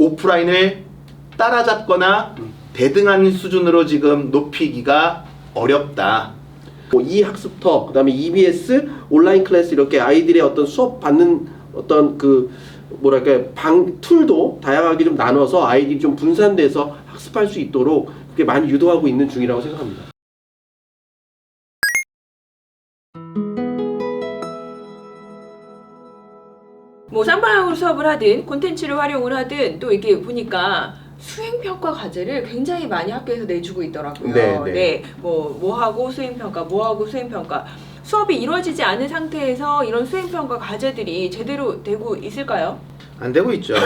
오프라인을 따라잡거나 대등한 수준으로 지금 높이기가 어렵다. 뭐 이 학습터 그다음에 EBS 온라인 클래스 이렇게 아이들의 어떤 수업 받는 어떤 그 뭐랄까 방 툴도 다양하게 좀 나눠서 아이들이 좀 분산돼서 학습할 수 있도록 그렇게 많이 유도하고 있는 중이라고 생각합니다. 뭐 쌍방향으로 수업을 하든 콘텐츠를 활용을 하든 또 이게 보니까 수행평가 과제를 굉장히 많이 학교에서 내주고 있더라고요. 네, 네. 뭐, 뭐 하고 수행평가, 뭐 하고 수행평가. 수업이 이루어지지 않은 상태에서 이런 수행평가 과제들이 제대로 되고 있을까요? 안 되고 있죠.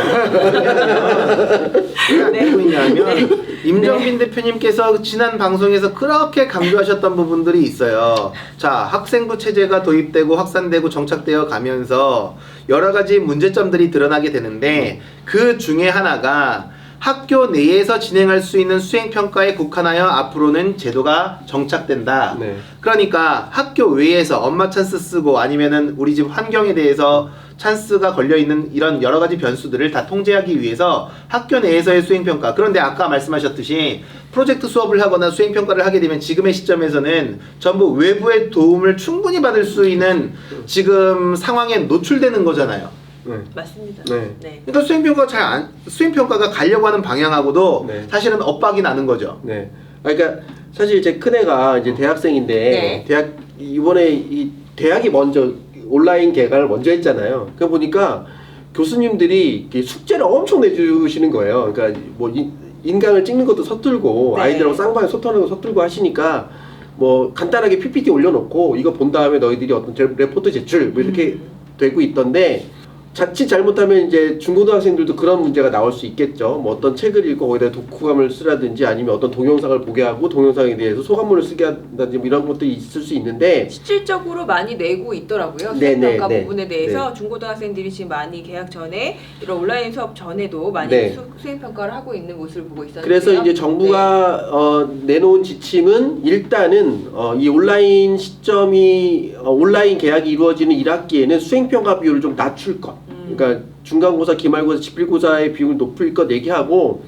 왜안 네. 되고 있냐면 임정빈 대표님께서 지난 방송에서 그렇게 강조하셨던 부분들이 있어요. 자, 학생부 체제가 도입되고 확산되고 정착되어 가면서 여러 가지 문제점들이 드러나게 되는데 그 중에 하나가 학교 내에서 진행할 수 있는 수행 평가에 국한하여 앞으로는 제도가 정착된다. 네. 그러니까 학교 외에서 엄마 찬스 쓰고 아니면은 우리 집 환경에 대해서 찬스가 걸려 있는 이런 여러 가지 변수들을 다 통제하기 위해서 학교 내에서의 수행 평가. 그런데 아까 말씀하셨듯이 프로젝트 수업을 하거나 수행 평가를 하게 되면 지금의 시점에서는 전부 외부의 도움을 충분히 받을 수 있는 지금 상황에 노출되는 거잖아요. 네. 맞습니다. 네. 네. 그러니까 수행 평가 잘 안 수행 평가가 가려고 하는 방향하고도 네. 사실은 엇박이 나는 거죠. 네. 아, 그러니까 사실 제 큰애가 이제 대학생인데 네. 대학 이번에 이 대학이 먼저 온라인 개강을 먼저 했잖아요. 그 보니까 교수님들이 이렇게 숙제를 엄청 내주시는 거예요. 그러니까 뭐 인, 인강을 찍는 것도 서툴고 네. 아이들하고 쌍방에 소통하는 거 서툴고 하시니까 뭐 간단하게 PPT 올려놓고 이거 본 다음에 너희들이 어떤 제- 레포트 제출 뭐 이렇게 음. 되고 있던데 자칫 잘못하면 이제 중고등학생들도 그런 문제가 나올 수 있겠죠. 뭐 어떤 책을 읽고 거기다 독후감을 쓰라든지 아니면 어떤 동영상을 보게 하고 동영상에 대해서 소감문을 쓰게 한다든지 뭐 이런 것들이 있을 수 있는데 실질적으로 많이 내고 있더라고요. 네, 수행평가 네, 네. 부분에 대해서 중고등학생들이 지금 많이 개학 전에 이런 온라인 수업 전에도 많이 네. 수, 수행 평가를 하고 있는 모습을 보고 있었는데요. 그래서 이제 정부가 어, 내놓은 지침은 일단은 어, 이 온라인 시점이 어, 온라인 계약이 이루어지는 1학기에는 수행 평가 비율을 좀 낮출 것. 음. 그러니까 중간고사, 기말고사, 지필고사의 비율을 높일 것 얘기하고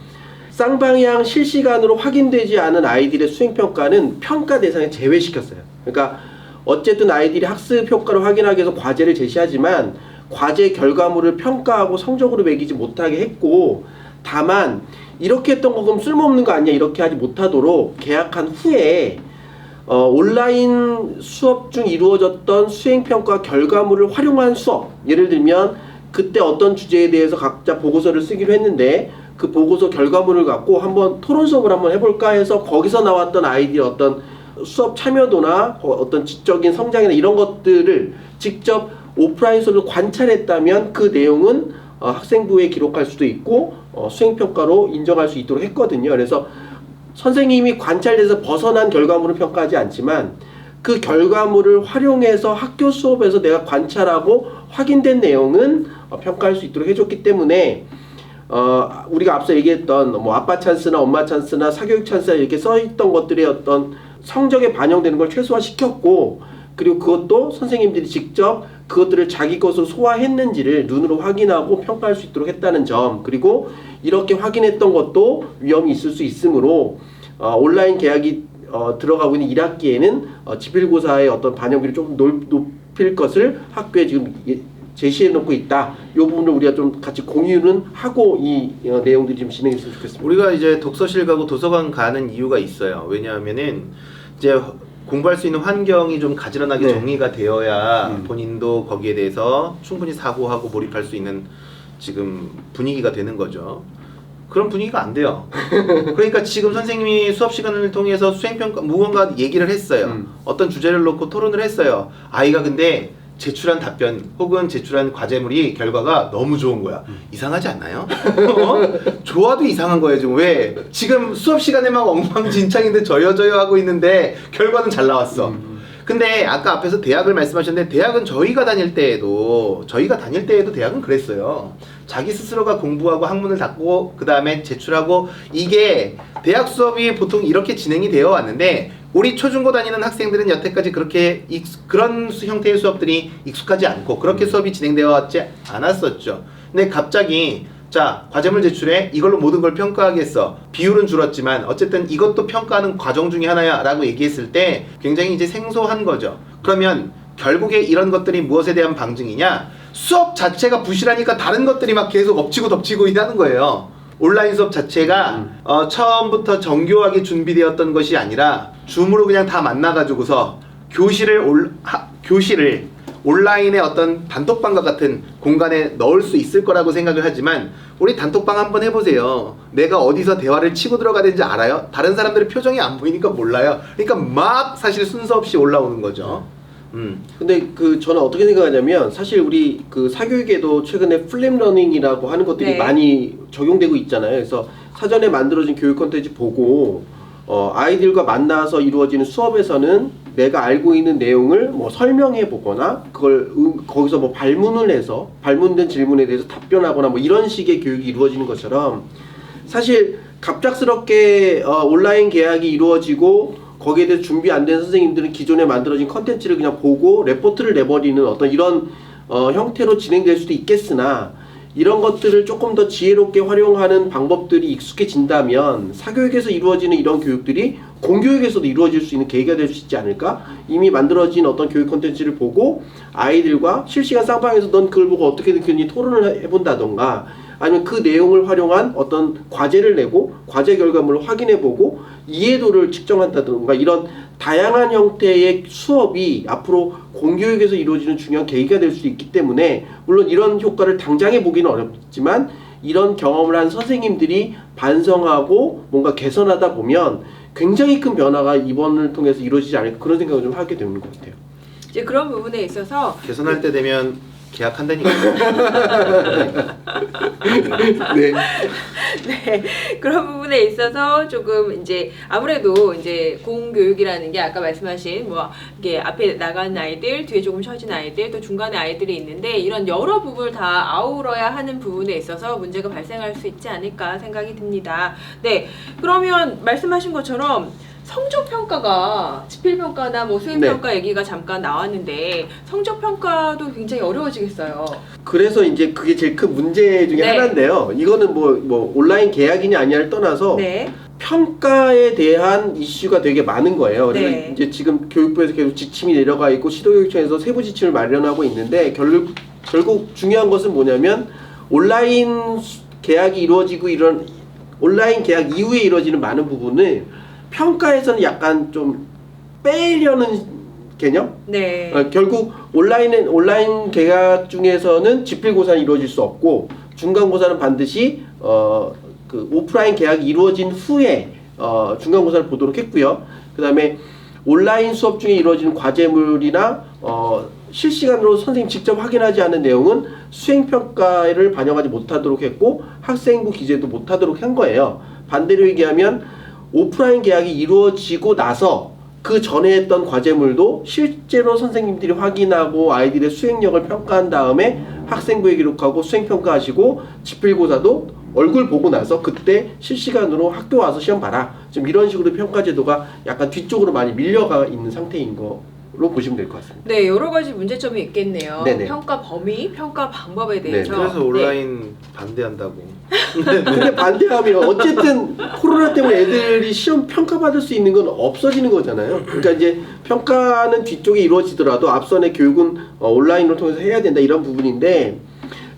쌍방향 실시간으로 확인되지 않은 아이들의 수행평가는 평가 대상에 제외시켰어요. 그러니까 어쨌든 아이들이 학습 효과를 확인하기 위해서 과제를 제시하지만 과제 결과물을 평가하고 성적으로 매기지 못하게 했고 다만 이렇게 했던 거 그럼 쓸모없는 거 아니야 이렇게 하지 못하도록 계약한 후에 어, 온라인 수업 중 이루어졌던 수행평가 결과물을 활용한 수업 예를 들면 그때 어떤 주제에 대해서 각자 보고서를 쓰기로 했는데 그 보고서 결과물을 갖고 한번 토론 수업을 한번 해볼까 해서 거기서 나왔던 아이디어 어떤 수업 참여도나 어, 어떤 지적인 성장이나 이런 것들을 직접 오프라인 수업을 관찰했다면 그 내용은 어, 학생부에 기록할 수도 있고 어, 수행평가로 인정할 수 있도록 했거든요. 그래서 선생님이 관찰돼서 벗어난 결과물을 평가하지 않지만 그 결과물을 활용해서 학교 수업에서 내가 관찰하고 확인된 내용은 어, 평가할 수 있도록 해줬기 때문에 어, 우리가 앞서 얘기했던 뭐 아빠 찬스나 엄마 찬스나 사교육 찬스 이렇게 써있던 것들의 어떤 성적에 반영되는 걸 최소화시켰고 그리고 그것도 선생님들이 직접 그것들을 자기 것으로 소화했는지를 눈으로 확인하고 평가할 수 있도록 했다는 점 그리고 이렇게 확인했던 것도 위험이 있을 수 있으므로 어, 온라인 계약이 어, 들어가고 있는 1학기에는 어, 지필고사의 어떤 반영비를 조금 높, 높일 것을 학교에 지금 예- 제시해 놓고 있다. 이 부분을 우리가 좀 같이 공유는 하고 이 어, 내용들이 좀 진행했으면 좋겠습니다. 우리가 이제 독서실 가고 도서관 가는 이유가 있어요. 왜냐하면은 이제 공부할 수 있는 환경이 좀 가지런하게 네. 정리가 되어야 음. 본인도 거기에 대해서 충분히 사고하고 몰입할 수 있는 지금 분위기가 되는 거죠. 그런 분위기가 안 돼요. 그러니까 지금 선생님이 수업 시간을 통해서 수행평가 무언가 얘기를 했어요. 음. 어떤 주제를 놓고 토론을 했어요. 아이가 근데 제출한 답변 혹은 제출한 과제물이 결과가 너무 좋은 거야. 이상하지 않나요? 어? 좋아도 이상한 거예요 지금 왜? 지금 수업 시간에 막 엉망진창인데 저여저여 하고 있는데 결과는 잘 나왔어. 근데 아까 앞에서 대학을 말씀하셨는데 대학은 저희가 다닐 때에도 저희가 다닐 때에도 대학은 그랬어요. 자기 스스로가 공부하고 학문을 닫고 그 다음에 제출하고 이게 대학 수업이 보통 이렇게 진행이 되어 왔는데 우리 초중고 다니는 학생들은 여태까지 그렇게 익숙- 그런 수- 형태의 수업들이 익숙하지 않고 그렇게 수업이 진행되어 왔지 않았었죠. 근데 갑자기 자, 과제물 제출에 이걸로 모든 걸 평가하겠어. 비율은 줄었지만 어쨌든 이것도 평가하는 과정 중에 하나야라고 얘기했을 때 굉장히 이제 생소한 거죠. 그러면 결국에 이런 것들이 무엇에 대한 방증이냐? 수업 자체가 부실하니까 다른 것들이 막 계속 엎치고 덮치고 있다는 거예요. 온라인 수업 자체가 어, 처음부터 정교하게 준비되었던 것이 아니라 줌으로 그냥 다 만나가지고서 교실을 올, 하, 교실을 온라인의 어떤 단톡방과 같은 공간에 넣을 수 있을 거라고 생각을 하지만 우리 단톡방 한번 해보세요. 내가 어디서 대화를 치고 들어가야 되는지 알아요? 다른 사람들의 표정이 안 보이니까 몰라요. 그러니까 막 사실 순서 없이 올라오는 거죠. 음. 근데 그 저는 어떻게 생각하냐면 사실 우리 그 사교육에도 최근에 플립 러닝이라고 하는 것들이 네. 많이 적용되고 있잖아요. 그래서 사전에 만들어진 교육 콘텐츠 보고 어, 아이들과 만나서 이루어지는 수업에서는 내가 알고 있는 내용을 뭐 설명해 보거나 그걸 음, 거기서 뭐 발문을 해서 발문된 질문에 대해서 답변하거나 뭐 이런 식의 교육이 이루어지는 것처럼 사실 갑작스럽게 어, 온라인 계약이 이루어지고 거기에 대해서 준비 안 된 선생님들은 기존에 만들어진 컨텐츠를 그냥 보고 레포트를 내버리는 어떤 이런 어, 형태로 진행될 수도 있겠으나 이런 것들을 조금 더 지혜롭게 활용하는 방법들이 익숙해진다면 사교육에서 이루어지는 이런 교육들이 공교육에서도 이루어질 수 있는 계기가 될 수 있지 않을까? 이미 만들어진 어떤 교육 콘텐츠를 보고 아이들과 실시간 쌍방에서 넌 그걸 보고 어떻게 느꼈니 토론을 해본다던가 아니면 그 내용을 활용한 어떤 과제를 내고 과제 결과물을 확인해보고 이해도를 측정한다던가 이런 다양한 형태의 수업이 앞으로 공교육에서 이루어지는 중요한 계기가 될 수 있기 때문에 물론 이런 효과를 당장에 보기는 어렵지만 이런 경험을 한 선생님들이 반성하고 뭔가 개선하다 보면 굉장히 큰 변화가 이번을 통해서 이루어지지 않을까 그런 생각을 좀 하게 되는 것 같아요. 이제 그런 부분에 있어서 개선할 때 되면 계약한다니까. 네. 네, 그런 부분에 있어서 조금 이제 아무래도 이제 공교육이라는 게 아까 말씀하신 뭐 이게 앞에 나간 아이들, 뒤에 조금 쉬어진 아이들, 또 중간에 아이들이 있는데 이런 여러 부분을 다 아우러야 하는 부분에 있어서 문제가 발생할 수 있지 않을까 생각이 듭니다. 네, 그러면 말씀하신 것처럼 성적 평가가 지필 평가나 뭐 수행 평가 얘기가 잠깐 나왔는데 성적 평가도 굉장히 어려워지겠어요. 그래서 이제 그게 제일 큰 문제 중에 네. 하나인데요. 이거는 뭐, 뭐 온라인 계약이냐 아니냐를 떠나서 네, 평가에 대한 이슈가 되게 많은 거예요. 그래서 네. 이제 지금 교육부에서 계속 지침이 내려가 있고 시도교육청에서 세부 지침을 마련하고 있는데 결국 결국 중요한 것은 뭐냐면 온라인 수- 계약이 이루어지고 이런 온라인 계약 이후에 이루어지는 많은 부분을 평가에서는 약간 좀 빼려는 개념? 네, 어, 결국 온라인은 온라인 계약 중에서는 지필고사는 이루어질 수 없고 중간고사는 반드시 어, 그 오프라인 계약이 이루어진 후에 어, 중간고사를 보도록 했고요. 그다음에 온라인 수업 중에 이루어지는 과제물이나 어, 실시간으로 선생님 직접 확인하지 않은 내용은 수행 평가를 반영하지 못하도록 했고 학생부 기재도 못하도록 한 거예요. 반대로 얘기하면 오프라인 계약이 이루어지고 나서 그 전에 했던 과제물도 실제로 선생님들이 확인하고 아이들의 수행력을 평가한 다음에 학생부에 기록하고 수행 평가하시고 지필고사도 얼굴 보고 나서 그때 실시간으로 학교 와서 시험 봐라. 지금 이런 식으로 평가 제도가 약간 뒤쪽으로 많이 밀려가 있는 상태인 거 로 보시면 될 것 같습니다. 네, 여러 가지 문제점이 있겠네요. 네네. 평가 범위, 평가 방법에 네, 대해서. 그래서 온라인 반대한다고. 근데 반대하면 어쨌든 코로나 때문에 애들이 시험 평가받을 수 있는 건 없어지는 거잖아요. 그러니까 이제 평가는 뒤쪽에 이루어지더라도 앞선의 교육은 어, 온라인으로 통해서 해야 된다 이런 부분인데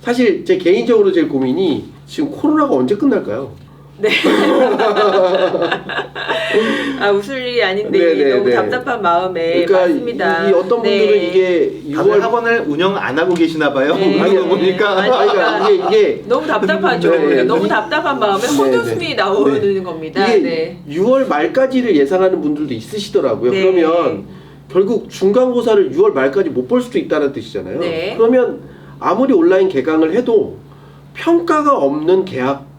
사실 제 개인적으로 제일 고민이 지금 코로나가 언제 끝날까요? 네. 아 웃을 일이 아닌데 네, 네, 너무 네. 답답한 마음에 그러니까 맞습니다. 이, 이 어떤 분들은 네. 이게 다들 6월 학원을 운영 안 하고 계시나 봐요. 네. 그런 거 보니까. 아니, 아니, 그러니까 이게 이게 너무 답답하죠. 네, 네. 너무 답답한 마음에 네, 헛웃음이 네. 나오는 겁니다. 이게 네. 6월 말까지를 예상하는 분들도 있으시더라고요. 네. 그러면 결국 중간고사를 6월 말까지 못 볼 수도 있다는 뜻이잖아요. 네. 그러면 아무리 온라인 개강을 해도 평가가 없는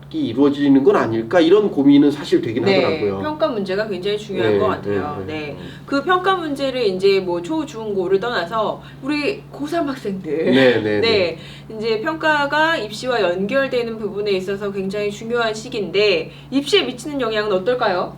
계약이 이루어지는 건 아닐까 이런 고민은 사실 되긴 네, 하더라고요. 평가 문제가 굉장히 중요한 네, 것 같아요. 네, 네, 네. 그 평가 문제를 이제 뭐 초, 중, 고를 떠나서 우리 고3 학생들 네, 네, 네, 이제 평가가 입시와 연결되는 부분에 있어서 굉장히 중요한 시기인데 입시에 미치는 영향은 어떨까요?